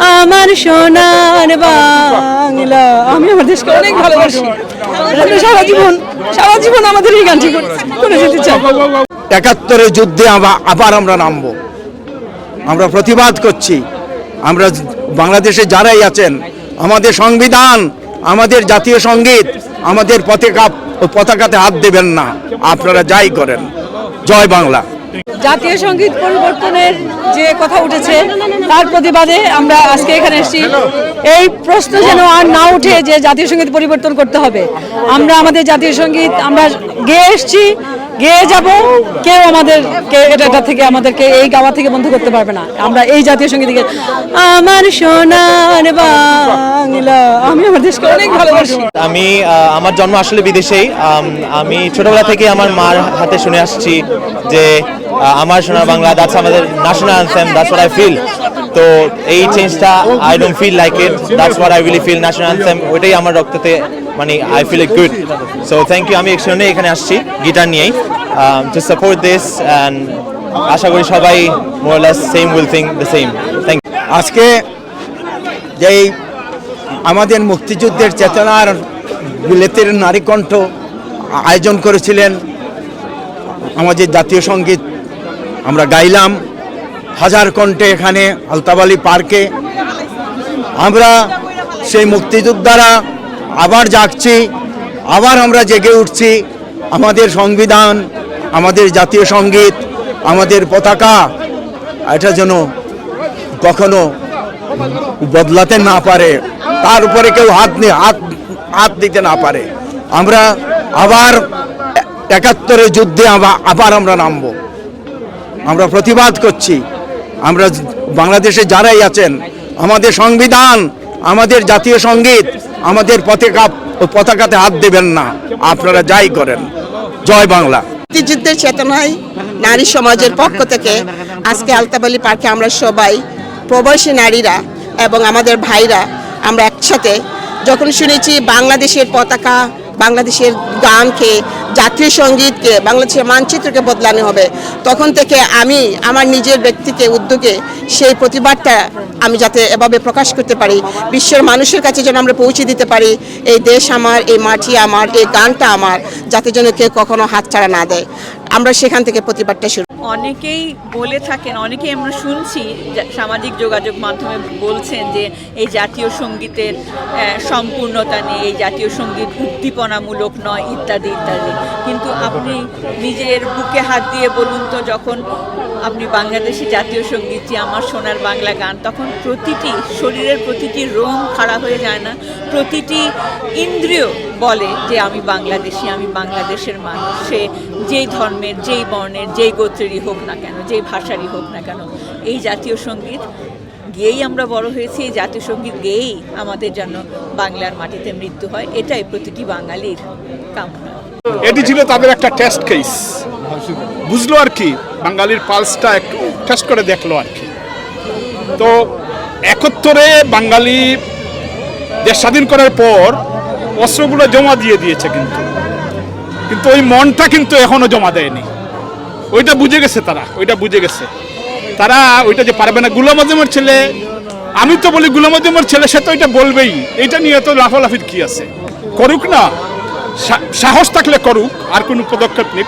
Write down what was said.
আমার সোনার বাংলা। আমি আমার দেশকে অনেক ভালোবাসি। সারা জীবন সারা জীবন আমাদের এই গানটি করে- যেতে চাই। একাত্তরের যুদ্ধে আবা- আবার আমরা নামব। আমরা প্রতিবাদ করছি। আমরা বাংলাদেশে যারাই আছেন আমাদের সংবিধান আমাদের জাতীয় সংগীত আমাদের পতাকা পতাকাতে হাত দেবেন না। আপনারা যাই করেন। জয় বাংলা। জাতীয় সংগীত পরিবর্তনের যে কথা উঠেছে তার প্রতিবাদে আমরা আজকে এখানে এসেছি। এই প্রশ্ন যেন আর না উঠে যে জাতীয় সংগীত পরিবর্তন করতে হবে। আমরা আমাদের জাতীয় সংগীত আমরা গেয়ে এসেছি গেয়ে যাব। কেউ আমাদের এটা থেকে আমাদেরকে এই গাওয়া থেকে বন্ধ করতে পারবে না। আমরা এই জাতীয় সংগীত গেয়ে- আমার সোনার বাংলা। আমি আমার দেশকে অনেক ভালোবাসি। আমি আমার জন্ম আসলে বিদেশেই। আমি ছোটবেলা থেকে আমার মার হাতে শুনে আসছি যে আমার সোনার বাংলা দ্যাটস আমাদের national anthem that's what I feel তো এই চেঞ্জটা I don't feel like it that's what I really feel national anthem ওইটাই আমার রক্ততে মানে I feel it good so thank you আমি একসঙ্গে এখানে আসছি গিটার নিয়েই। টু সাপোর্ট দিস অ্যান্ড আশা করি সবাই more or less same will think the same thank আজকে যেই আমাদের মুক্তিযুদ্ধের চেতনার বিলেতের নারীকণ্ঠ আয়োজন করেছিলেন আমাদের জাতীয় সংগীত, আমরা গাইলাম। হাজার কণ্ঠে এখানে আলতাবালি পার্কে। আমরা সেই মুক্তিযোদ্ধারা আবার জাগছি, আবার আমরা জেগে উঠছি। আমাদের সংবিধান, আমাদের জাতীয় সংগীত, আমাদের পতাকা, এটা যেন কখনো বদলাতে না পারে। তার উপরে কেউ হাত হাত হাত দিতে না পারে। আমরা আবার একাত্তরের যুদ্ধে আবা- আবার আমরা নামব। আমরা প্রতিবাদ করছি। আমরা বাংলাদেশে যারাই আছেন, আমাদের সংবিধান, আমাদের জাতীয় সংগীত, আমাদের পতাকা পতাকাতে হাত দেবেন না, আপনারা যাই করেন। জয় বাংলা। মুক্তিযুদ্ধের চেতনায় নারী সমাজের পক্ষ থেকে আজকে আলতাবালি পার্কে আমরা সবাই, প্রবাসী নারীরা এবং আমাদের ভাইরা, আমরা একসাথে যখন শুনেছি বাংলাদেশের পতাকা বাংলাদেশের গানকে, জাতীয় সঙ্গীতকে, বাংলাদেশের মানচিত্রকে বদলানো হবে। তখন থেকে আমি আমার নিজের ব্যক্তিকে, উদ্যোগে সেই প্রতিবাদটা আমি যাতে এভাবে প্রকাশ করতে পারি, বিশ্বের মানুষের কাছে যেন আমরা পৌঁছে দিতে পারি, এই দেশ আমার, এই মাটি আমার, এই গানটা আমার, যাতে যেন কেউ কখনো হাতছাড়া না দেয়। আমরা সেখান থেকে প্রতিবাদটা শুরু অনেকেই বলে থাকেন, অনেকেই আমরা শুনছি সামাজিক যোগাযোগ মাধ্যমে বলছেন যে এই জাতীয় সঙ্গীতের সম্পূর্ণতা নেই, এই জাতীয় সংগীত উদ্দীপনামূলক নয়, ইত্যাদি ইত্যাদি। কিন্তু আপনি নিজের বুকে হাত দিয়ে বলুন তো, যখন আপনি বাংলাদেশি জাতীয় সঙ্গীতটি, আমার সোনার বাংলা গান, তখন প্রতিটি শরীরের প্রতিটি রোম খাড়া হয়ে যায় না? প্রতিটি ইন্দ্রিয় বলে যে আমি বাংলাদেশি, আমি বাংলাদেশের মানুষ। সে যেই ধর্মের, যেই বর্ণের, যেই গোত্রেরই হোক না কেন, যেই ভাষারই হোক না কেন, এই জাতীয় সংগীত গেয়েই আমরা বড় হয়েছি, এই জাতীয় সংগীত গেয়েই আমাদের যেন বাংলার মাটিতে মৃত্যু হয়, এটাই প্রতিটি বাঙালির কামনা। এটি ছিল তাদের একটা টেস্ট কেস বুঝলো আর কি, বাঙালির পালসটা একটু টেস্ট করে দেখল আর কি। তো একত্তরে বাঙালি দেশ স্বাধীন করার পর অস্ত্রগুলো জমা দিয়ে দিয়েছে কিন্তু। কিন্তু ওই মনটা কিন্তু এখনও জমা দেয়নি। ওইটা বুঝে গেছে তারা, ওইটা বুঝে গেছে। তারা ওইটা যে পারবে না, গুলাম আজমের ছেলে, আমি তো বলি গুলাম আজমের ছেলে, সে তো এটা বলবেই। এটা নিয়ে তো লাফালাফির কি আছে? করুক না। সাহস থাকলে করুক, আর কোনো পদক্ষেপ নিক।